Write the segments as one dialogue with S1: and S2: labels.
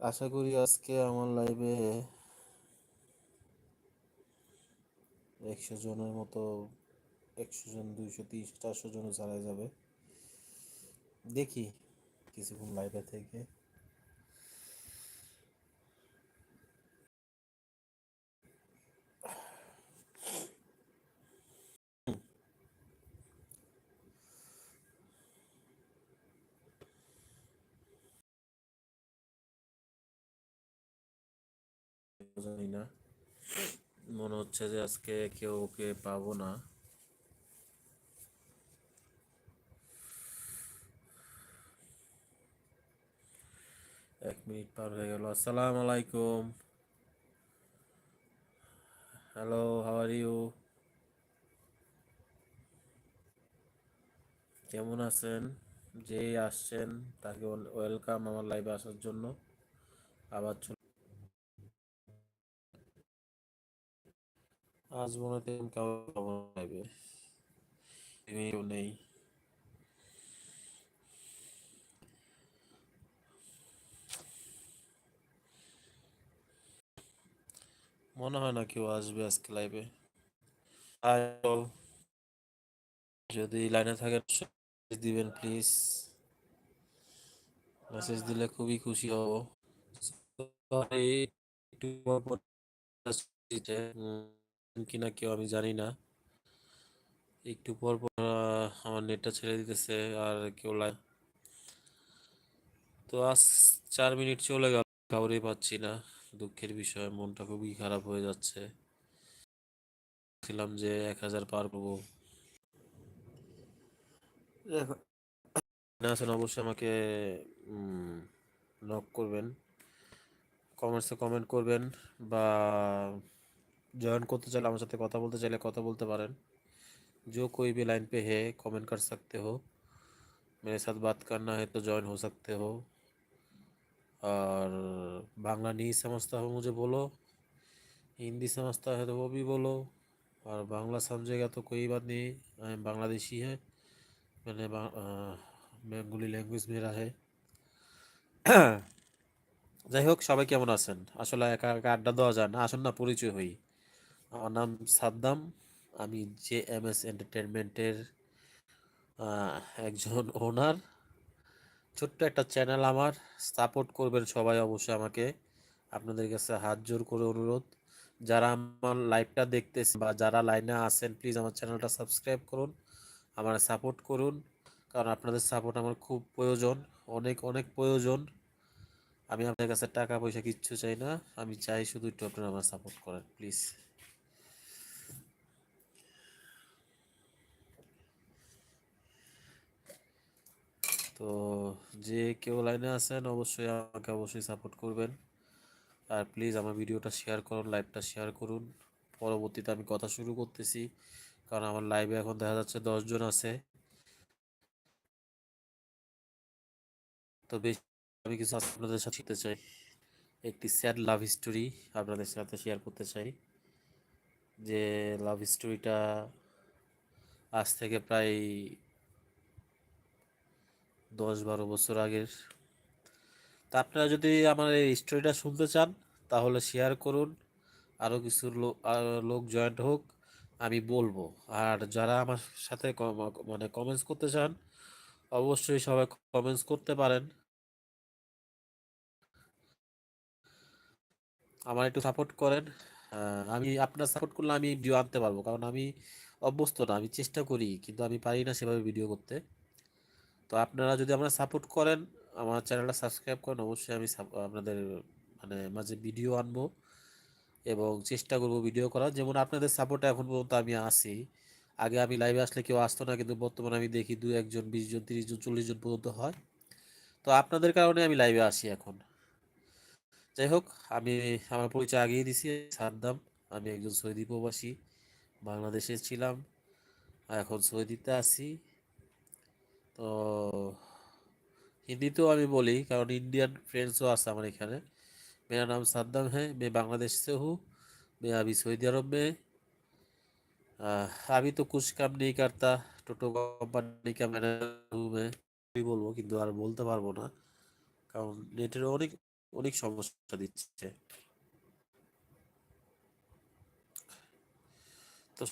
S1: আশা করি আজকে আমার লাইভে একশো জনের মতো, একশো জন, দুইশো তিরিশ চারশো জনও চালায় যাবে। দেখি, কিছুক্ষণ লাইভে থেকে। জানি না। মনে হচ্ছে যে আজকে কেউ ওকে পাবো না। এক মিনিট পার হয়ে গেল। আসসালামু আলাইকুম। হ্যালো হাউ আর ইউ কেমন আছেন? যে আসছেন, তাকে ওয়েলকাম আমার লাইভে আসার জন্য। আবার আজ মনে তেমন কাউ পাবো না লাইভে নেই। মনে হয় না কেউ আসবে আজকে লাইভে যদি লাইনে থাকেন দিবেন প্লিজ মেসেজ দিলে খুবই খুশি হব। একটু কিনা কেউ আমি জানি না। একটু পর পর আমার নেটটা ছেড়ে দিতেছে আর কেউ লাইন তো আজ চার মিনিট চলে গেল কাউরে পাচ্ছি না। দুঃখের বিষয় মনটা খুবই খারাপ হয়ে যাচ্ছে। ছিলাম যে এক হাজার পার করব। আছেন অবশ্যই আমাকে নক করবেন। কমেন্টসে কমেন্ট করবেন বা জয়েন করতে চাইলে আমার সাথে কথা বলতে চাইলে কথা বলতে পারেন जो कोई भी लाइन पे है कमेंट कर सकते हो मेरे साथ बात करना है तो ज्वाइन हो सकते हो और बांग्ला नहीं समझता हो मुझे बोलो हिंदी समझता है तो वो भी बोलो और बांग्ला समझेगा तो कोई बात नहीं आई एम बांग्लादेशी है मैंने বেঙ্গলি ল্যাঙ্গুয়েজ মেরা है যাই হোক সবাই কেমন আছেন আসলে একা একা আড্ডা দেওয়া যায় না আসুন না পরিচয় হই আমার নাম সাদ্দাম। আমি জে এম এস এন্টারটেনমেন্টের একজন ওনার। ছোট্ট একটা চ্যানেল আমার। সাপোর্ট করবেন সবাই অবশ্যই আমাকে। আপনাদের কাছে হাত জোর করে অনুরোধ। যারা আমার লাইভটা দেখতেছে বা যারা লাইনে আছেন প্লিজ আমার চ্যানেলটা সাবস্ক্রাইব করুন। আমার সাপোর্ট করুন। কারণ আপনাদের সাপোর্ট আমার খুব প্রয়োজন। অনেক অনেক প্রয়োজন। আমি আপনাদের কাছে টাকা পয়সা কিচ্ছু চাই না। আমি চাই শুধু একটু আপনারা আমার সাপোর্ট করেন প্লিজ তো যে কেউ লাইনে আছেন, অবশ্যই আমাকে অবশ্যই সাপোর্ট করবেন। আর প্লিজ আমার ভিডিওটা শেয়ার করুন লাইভটা শেয়ার করুন। পরবর্তীতে আমি কথা শুরু করতেছি, কারণ আমার লাইভে এখন দেখা যাচ্ছে দশজন আছে। তো বেশি, আমি কিছু আপনাদের সাথে শিখতে চাই। একটি স্যাড লাভ স্টোরি আপনাদের সাথে শেয়ার করতে চাই। যে লাভ স্টোরিটা আজ থেকে প্রায় দশ বারো বছর আগের। তা আপনারা যদি আমার এই স্টোরিটা শুনতে চান, তাহলে শেয়ার করুন। আরও কিছু লোক জয়েন্ট হোক, আমি বলব। আর যারা আমার সাথে মানে কমেন্টস করতে চান, অবশ্যই সবাই কমেন্টস করতে পারেন। আমার একটু সাপোর্ট করেন। আমি আপনার সাপোর্ট করলে আমি ভিডিও আনতে পারব। কারণ আমি অভ্যস্ত না, আমি চেষ্টা করি, কিন্তু আমি পারি না সেভাবে ভিডিও করতে। তো আপনারা যদি আমরা সাপোর্ট করেন, আমার চ্যানেলটা সাবস্ক্রাইব করেন, অবশ্যই আমি আপনাদের মানে মাঝে ভিডিও আনব এবং চেষ্টা করব ভিডিও করার। যেমন আপনাদের সাপোর্টে এখন পর্যন্ত আমি আসি আগে আমি লাইভে আসলে কেউ আসতো না, কিন্তু বর্তমানে আমি দেখি দু একজন, বিশ জন, তিরিশ জন, চল্লিশ জন পর্যন্ত হয়। তো আপনাদের কারণে আমি লাইভে আসি এখন। যাই হোক, আমি আমার পরিচয় আগেই দিছি, সাদ্দাম। আমি একজন সৌদি প্রবাসী, বাংলাদেশে ছিলাম। এখন সৌদিতে আছি। তো হিন্দিতেও আমি বলি, কারণ ইন্ডিয়ান ফ্রেন্ডসও আছে আমার এখানে। মেরা নাম সাদ্দাম হ্যাঁ মে বাংলাদেশ সে হু মে আমি সৌদি আরব মে আমি তো কুছ কাম নেই, কারতা, টোটো কোম্পানি কা বলব, কিন্তু আর বলতে পারব না, কারণ নেটের অনেক অনেক সমস্যা দিচ্ছে। তো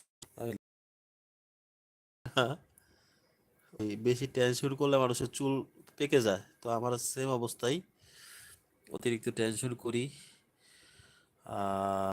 S1: হ্যাঁ। বেশি টেনশন করলে মানুষের চুল পেকে যায়। তো আমার সেম অবস্থায় অতিরিক্ত টেনশন করি। আহ